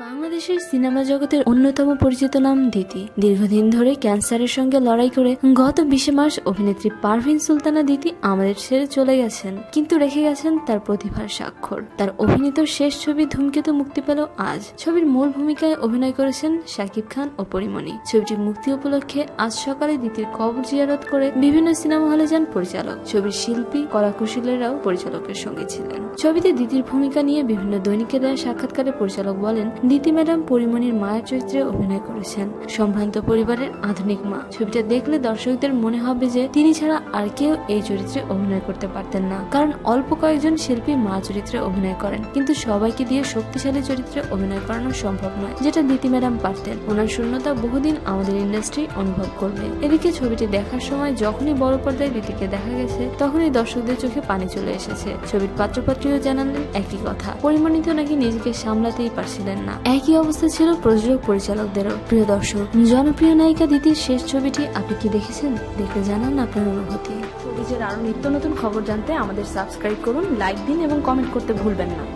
বাংলাদেশের সিনেমা জগতের অন্যতম পরিচিত নাম দিতি দীর্ঘদিন ধরে ক্যান্সারের সঙ্গে লড়াই করে গত বিশে মাস অভিনেত্রী পারভিন সুলতানা দিতি আমাদের ছেড়ে চলে গেছেন, কিন্তু রেখে গেছেন তার প্রতিভার স্বাক্ষর। তার অভিনীত শেষ ছবি ধূমকেতু মুক্তি পেল আজ। ছবির মূল ভূমিকায় অভিনয় করেছেন শাকিব খান ও পরিমণি। ছবিটির মুক্তি উপলক্ষে আজ সকালে দিতির কবর জিয়ারত করে বিভিন্ন সিনেমা হলে যান পরিচালক। ছবির শিল্পী, কলাকুশলীরাও পরিচালকের সঙ্গে ছিলেন। ছবিতে দিতির ভূমিকা নিয়ে বিভিন্ন দৈনিকে দেওয়া সাক্ষাৎকারে পরিচালক বলেন দিতি ম্যাডাম পরিমণির মায়ের চরিত্রে অভিনয় করেছেন। সম্ভ্রান্ত পরিবারের আধুনিক মা। ছবিটা দেখলে দর্শকদের মনে হবে যে তিনি ছাড়া আর কেউ এই চরিত্রে অভিনয় করতে পারতেন না। কারণ অল্প কয়েকজন শিল্পী মা চরিত্রে অভিনয় করেন। কিন্তু সবাইকে দিয়ে শক্তিশালী চরিত্রে অভিনয় করানো সম্ভব নয়, যেটা নীতি ম্যাডাম পারতেন। ওনার শূন্যতা বহুদিন আমাদের ইন্ডাস্ট্রি অনুভব করবে। এদিকে ছবিটি দেখার সময় যখনই বড় পর্দায় দিতিকে দেখা গেছে, তখনই দর্শকদের চোখে পানি চলে এসেছে। ছবির পাত্রপাত্রীও জানালেন একই কথা। পরিমাণিত নাকি নিজেকে সামলাতেই পারছিলেন না। একই অবস্থা ছিল প্রযোজক পরিচালকদেরও প্রিয় দর্শক। জনপ্রিয় নায়িকা দিদির শেষ ছবিটি আপনি কি দেখেছেন? দেখে জানান আপনার অনুভূতি। নিজের আরও নিত্য নতুন খবর জানতে আমাদের সাবস্ক্রাইব করুন, লাইক দিন এবং কমেন্ট করতে ভুলবেন না।